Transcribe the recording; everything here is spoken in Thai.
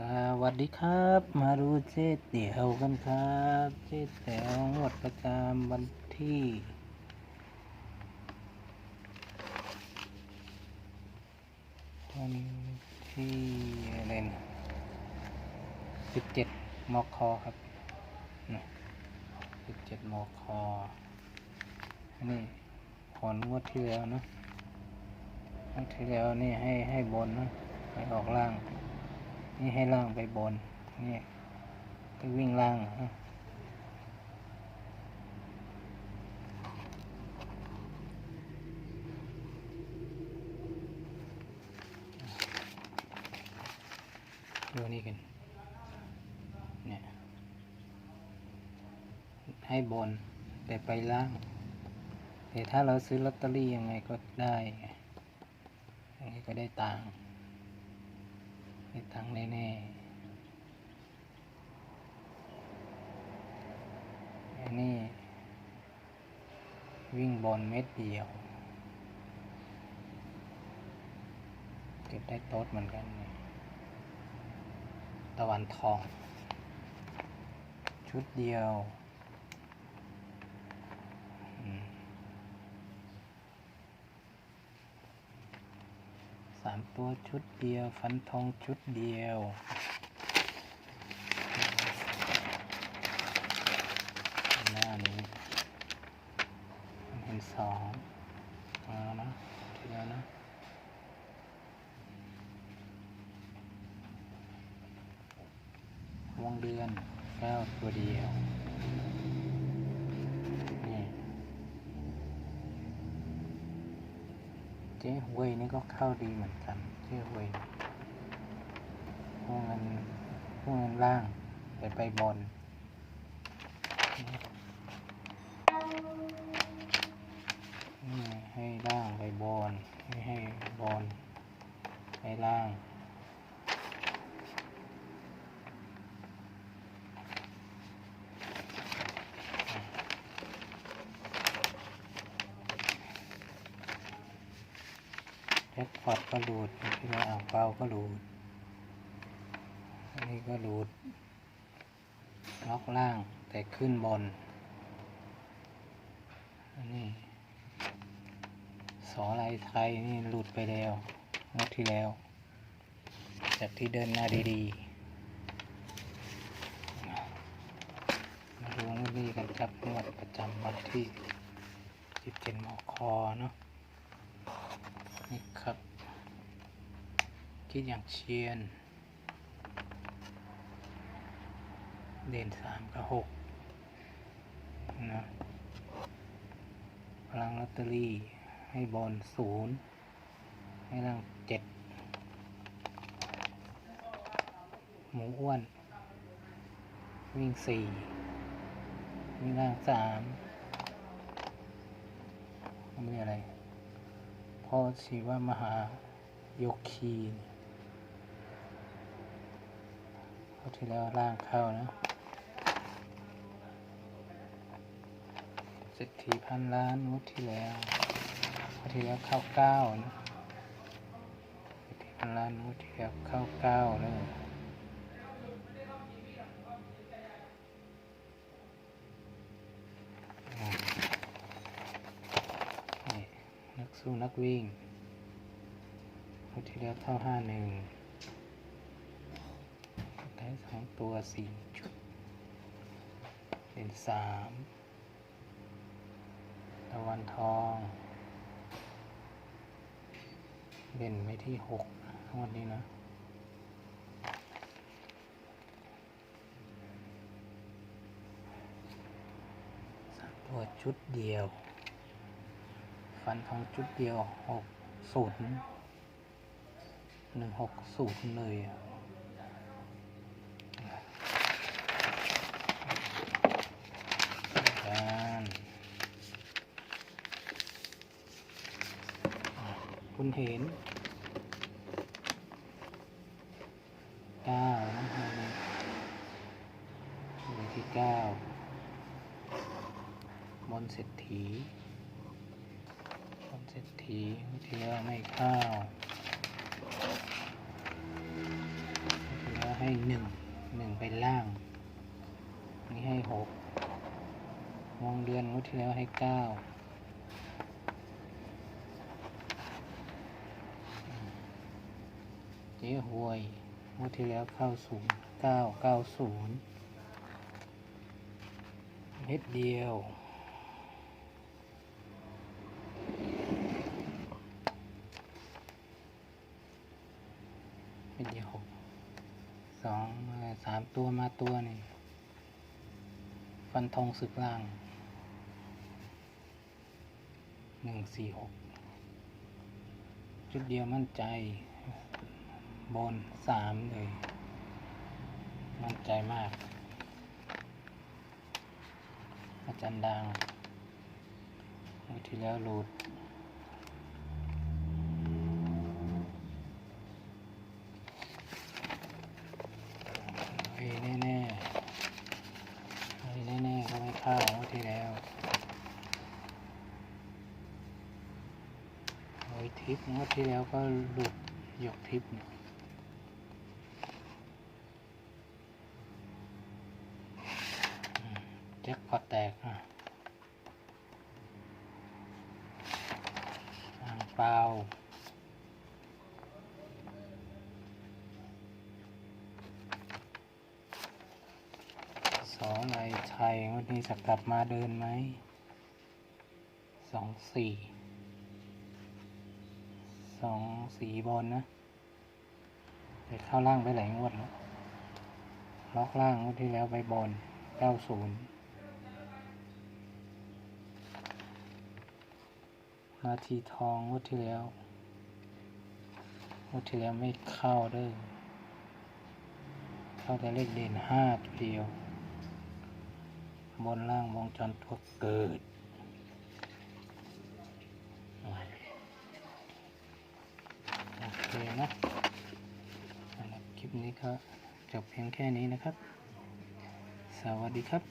สวัสดีครับ มาดูเจ๊เตี๋ยวกันครับ เจ๊เตี๋ยวงวดประจำวันที่วันที่อะไรนะสิบเจ็ดมคครับสิบเจ็ดมคอนี่ผลงวดที่แล้วนะงวดที่แล้วนี่ให้ให้บนนะให้ออกล่าง นี่ให้ล่างไปบน นี่ไปวิ่งล่างดูนี่กันเนี่ยให้บน แต่ไปล่าง แต่ถ้าเราซื้อลอตเตอรี่ยังไงก็ได้ ยังไงก็ได้ตังค์ ได้ตังค์แน่ๆอันนี้ วิ่งบอลเม็ดเดียว เก็บได้โต๊ดเหมือนกัน ตะวันทอง ชุดเดียว สามตัวชุดเดียว ฟันทองชุดเดียวหน้านี้เห็นสองมานะทีเดียวนะวงเดือนเก้าตัวเดียว นี่ เจ๊หวยนี่ก็เข้าดีเหมือนกัน เจ๊หวยพวกเงินพวกเงินล่างแต่ไปบน นี่ให้ล่างไปบนไม่ให้บนให้ล่าง แจ็คพอตก็หลุดที่เราอ่างเปาก็หลุดอันนี้ก็หลุดล็อกล่างแต่ขึ้นบนอันนี้สอลายไทยนี่หลุดไปแล้วงวดที่แล้ว จากที่เดินหน้าดีๆมาดูงวดนี้กันครับงวดประจำวันที่17มคเนาะนี่ครับ คิดอย่างเชียน เด่นสามกับหกนะพลังลอตเตอรี่ให้บอลศูนย์ให้ล่างเจ็ดหมูอ้วน วิ่งสี่วิ่งล่างสามไม่อะไรพ่อชีวมหาโยคีนเขาที่แล้วร่างเข้านะเศรษฐีพันล้านงวดที่แล้วงวดที่แล้วเข้าเก้านะเศรษฐีพันล้านงวดที่แล้วเข้าเก้าเลยอืมนี่นักสู้นักวิ่งงวดที่แล้วเข้าห้าหนึ่ง ได้สองตัวสี่ชุด เป็นสามตะวันทองเด่นไปที่หกทั้งวันนี้นะสามตัวชุดเดียว ฟันทองชุดเดียวหกศูนย์หนึ่งหกศูนย์เลยอะ กันอะ คุณเห็นเก้านะฮะเลขที่เก้าบนเศรษฐีบนเศรษฐีวิทยาไม่เข้าวิทยาให้หนึ่งหนึ่งไปล่าง นี่ให้หกวงเดือนวดที่แล้วให้เก้า เจ๊หวยงวดที่แล้วเข้าศูนย์เก้าเก้าศูนย์เม็ดเดียวเม็ดเดียวหกสองสามตัวมาตัวนี่ฟันธงศึกล่างหนึ่งสี่หกจุดเดียวมั่นใจ บนสามเลยมั่นใจมาก อาจารย์ดังเมื่อที่แล้วหลุดเฮ้แน่ๆเฮ้แน่ๆก็ไม่เข้าเมื่อที่แล้วโอ้ยทิปเมื่อที่แล้วก็หลุดหยกทิปเนี่ยอืมแจ็คพอตแตกอะอ่างเปล่าสองไอไทยวันนี้จะกลับมาเดินไหมสองสี่สองสี่บนนะไปเข้าล่างไปหลายงวดแล้วล็อกล่างงวดที่แล้วไปบนเก้าศูนย์ นาทีทองงวดที่แล้วงวดที่แล้วไม่เข้าเด้อเข้าแต่เลขเด่นห้าตัวเดียว บนล่างวงจรตัวเกิดโอเคนะคลิปนี้ก็จบเพียงแค่นี้นะครับ สวัสดีครับ